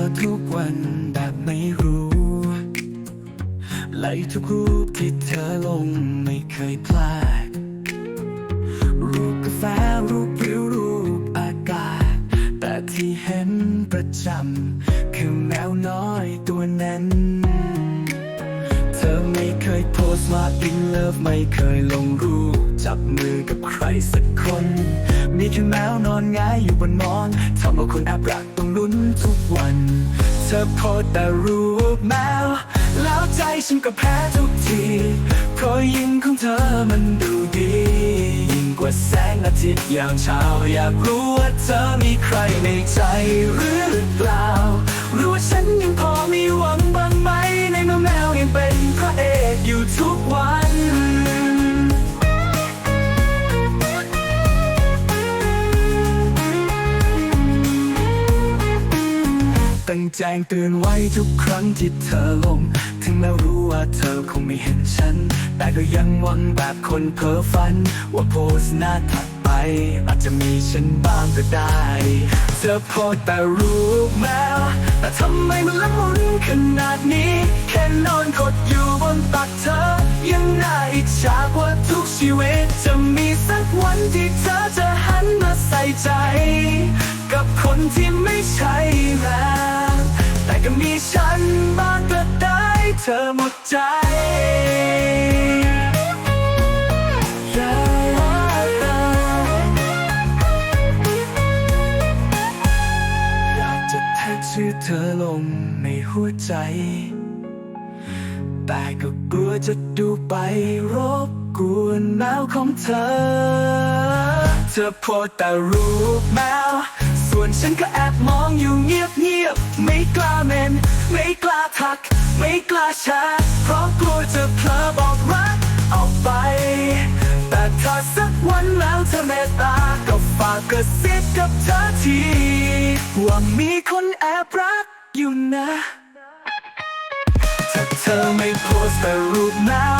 อทุกวันแบบไม่รู้ไลทุกรูปที่เธอลงไม่เคยพลาด รูปกาแฟรูปวิวรูปอากาศ แต่ที่เห็นประจำคือแมวน้อยตัวนั้น เธอไม่เคยโพสต์ว่า in love ไม่เคยลงรูป จับมือกับใครสักคน มีแค่แมวนอนหงายอยู่บนหมอนทำเอาคนแอบรักต้องลุ้นทุกวัน เธอโพสแต่รูปแมว แล้วใจฉันก็แพ้ทุกที เพราะยิ้มของเธอมันดูดี ยิ่งกว่าแสงอาทิตย์ยามเช้า อยากรู้ว่าเธอมีใครในใจหรือเปล่ารือว่าฉันยังพอมีหวังบ้างไหมในเมื่อแมวยังเป็นพระเอกอยู่ทุกวัน ตั้งแจ้งเตือนไว้ทุกครั้งที่เธอลง ถึงแม้รู้ว่าเธอคงไม่เห็นฉัน แต่ก็ยังหวังแบบคนเพ้อฝัน ว่าโพสต์หน้าถัดไป อาจจะมีฉันบ้างก็ได้เธอโพสต์แต่รูปแมวแต่ทำไมมันละมุนขนาดนี้ แค่นอนกดอยู่บนตักเธอ ยังน่าอิจฉากว่าทุกชีวิต จะมีสักวันที่เธอจะหันมาใส่ใจ กับคนที่ เธอหมดใจอยากจะแท็กชื่อเธอลงในหัวใจ แต่ก็กลัวจะดูไปรบกวนแมวของเธอ เธอโพสแต่รูปแมว ส่วนฉันก็แอบมองอยู่เงียบเงียบๆไม่กล้าเมนไม่กล้า ไม่กล้าแชร์เพราะกลัวจะเพลอบอกรักออกไป แต่ถ้าสักวันแล้วเธอเมตตาก็ฝากกระซิบกับเธอทีว่ามีคนแอบรักอยู่นะ ถ้าเธอไม่โพสต์แต่รูปน้า